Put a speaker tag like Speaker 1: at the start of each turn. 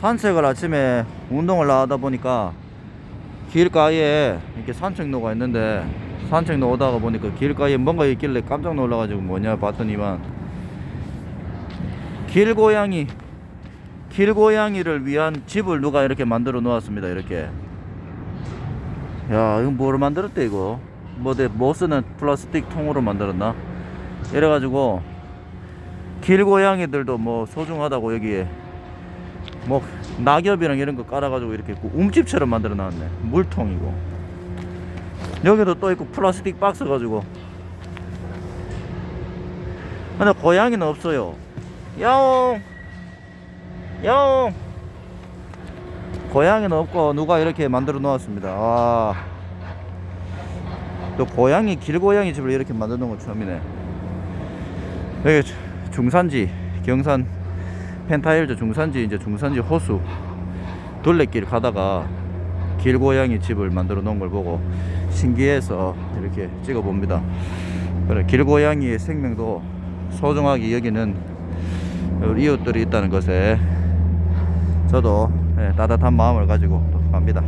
Speaker 1: 산책을 아침에 운동을 나가다 보니까 길가에 이렇게 산책로가 있는데 산책로 오다가 보니까 길가에 뭔가 있길래 깜짝 놀라가지고 뭐냐 봤더니만 길고양이 길고양이를 위한 집을 누가 이렇게 만들어 놓았습니다 이렇게. 야 이거 뭐를 만들었대 이거? 뭐대 뭐 쓰는 플라스틱 통으로 만들었나? 이래가지고 길고양이들도 뭐 소중하다고 여기에 뭐 낙엽이랑 이런 거 깔아가지고 이렇게 그 움집처럼 만들어 놨네. 물통이고. 여기도 또 있고 플라스틱 박스 가지고. 근데 고양이는 없어요. 야옹! 야옹! 고양이는 없고 누가 이렇게 만들어 놓았습니다. 와. 또 고양이 길고양이 집을 이렇게 놓은 건 처음이네. 여기 주- 중산지 경산 펜타일즈 중산지 이제 중산지 호수 둘레길 가다가 길고양이 집을 만들어 놓은 걸 보고 신기해서 이렇게 찍어 봅니다. 그래 길고양이의 생명도 소중하게 여기는 우리 이웃들이 있다는 것에 저도 예, 따뜻한 마음을 가지고 또 갑니다.